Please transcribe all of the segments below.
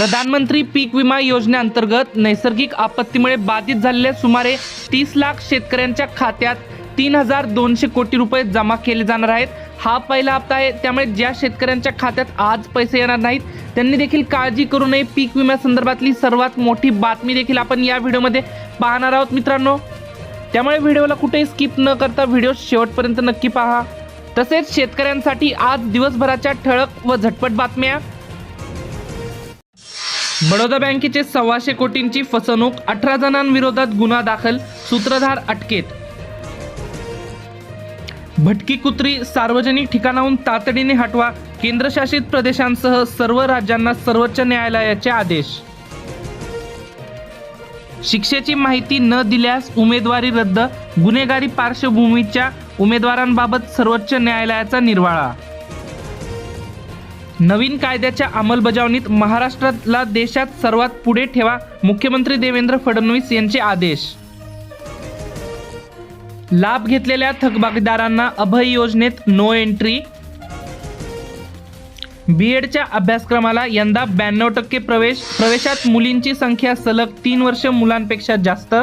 प्रधानमंत्री पीक विमा योजनेअंतर्गत नैसर्गिक आपत्तीमुळे बाधित झालेल्या सुमारे तीस लाख शेतकऱ्यांच्या खात्यात तीन हजार दोनशे कोटी रुपये जमा केले जाणार आहेत. हा पहिला हप्ता आहे. त्यामुळे ज्या शेतकऱ्यांच्या खात्यात आज पैसे येणार नाहीत त्यांनी देखील काळजी करू नये. पीक विम्यासंदर्भातली सर्वात मोठी बातमी देखील आपण या व्हिडिओमध्ये पाहणार आहोत मित्रांनो. त्यामुळे व्हिडिओला कुठेही स्किप न करता व्हिडिओ शेवटपर्यंत नक्की पहा. तसेच शेतकऱ्यांसाठी आज दिवसभराच्या ठळक व झटपट बातम्या. बडोदा बँकेचे सव्वाशे कोटींची फसवणूक अठरा जणांविरोधात गुन्हा दाखल सूत्रधार अटकेत. भटकी कुत्री सार्वजनिक ठिकाणाहून तातडीने हटवा केंद्रशासित प्रदेशांसह सर्व राज्यांना सर्वोच्च न्यायालयाचे आदेश. शिक्षेची माहिती न दिल्यास उमेदवारी रद्द गुन्हेगारी पार्श्वभूमीच्या उमेदवारांबाबत सर्वोच्च न्यायालयाचा निर्वाळा. नवीन कायद्याच्या अंमलबजावणीत महाराष्ट्राला देशात सर्वात पुढे ठेवा मुख्यमंत्री देवेंद्र फडणवीस यांचे आदेश. लाभ घेतलेल्या थकबाकीदारांना अभय योजनेत नो एंट्री बी एडच्या अभ्यासक्रमाला यंदा ब्याण्णव टक्के प्रवेश प्रवेशात मुलींची संख्या सलग तीन वर्ष मुलांपेक्षा जास्त.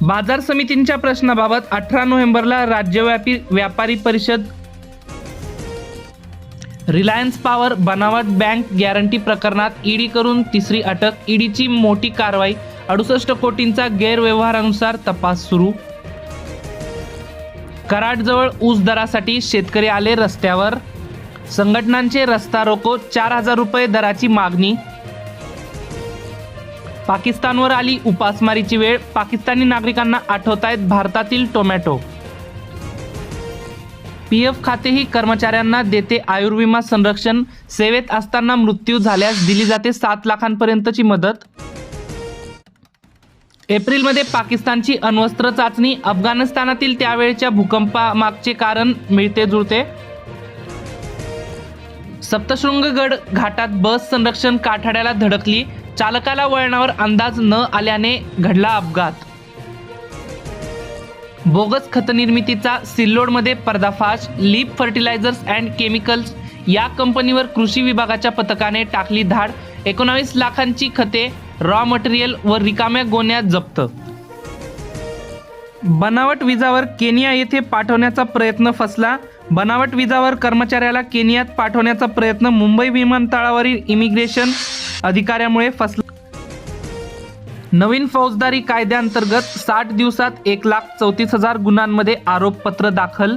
बाजार समितींच्या प्रश्नाबाबत अठरा नोव्हेंबरला राज्यव्यापी व्यापारी परिषद रिलायन्स पॉवर बनावट बँक गॅरंटी प्रकरणात ईडी करून तिसरी अटक ईडीची मोठी कारवाई अडुसष्ट कोटींचा गैरव्यवहारानुसार तपास सुरू. कराडजवळ ऊस दरासाठी शेतकरी आले रस्त्यावर. संघटनांचे रस्ता रोको चार हजार रुपये दराची मागणी. पाकिस्तानवर आली उपासमारीची वेळ पाकिस्तानी नागरिकांना आठवतायत भारतातील टोमॅटो. पी एफ खातेही कर्मचाऱ्यांना देते आयुर्विमा संरक्षण. सेवेत असताना मृत्यू झाल्यास दिली जाते सात लाखांपर्यंतची मदत. एप्रिलमध्ये पाकिस्तानची अण्वस्त्र चाचणी. अफगाणिस्तानातील त्यावेळच्या भूकंपामागचे कारण मिळते जुळते. सप्तशृंगगड घाटात बस संरक्षण काठाड्याला धडकली. चालकाला वळणावर अंदाज न आल्याने घडला अपघात. बोगस खत निर्मितीचा सिल्लोडमध्ये पर्दाफाश लीप फर्टिलायझर्स अँड केमिकल्स या कंपनीवर कृषी विभागाच्या पथकाने टाकली धाड. एकोणावीस लाखांची खते रॉ मटेरियल व रिकाम्या गोण्यात जप्त. बनावट विजावर केनिया येथे पाठवण्याचा प्रयत्न फसला. बनावट विजावर कर्मचाऱ्याला केनियात पाठवण्याचा प्रयत्न मुंबई विमानतळावरील इमिग्रेशन अधिकाऱ्यामुळे फसला. नवीन फौजदारी कायद्याअंतर्गत साठ दिवसात एक लाख चौतीस हजार गुन्ह्यांमध्ये आरोपपत्र दाखल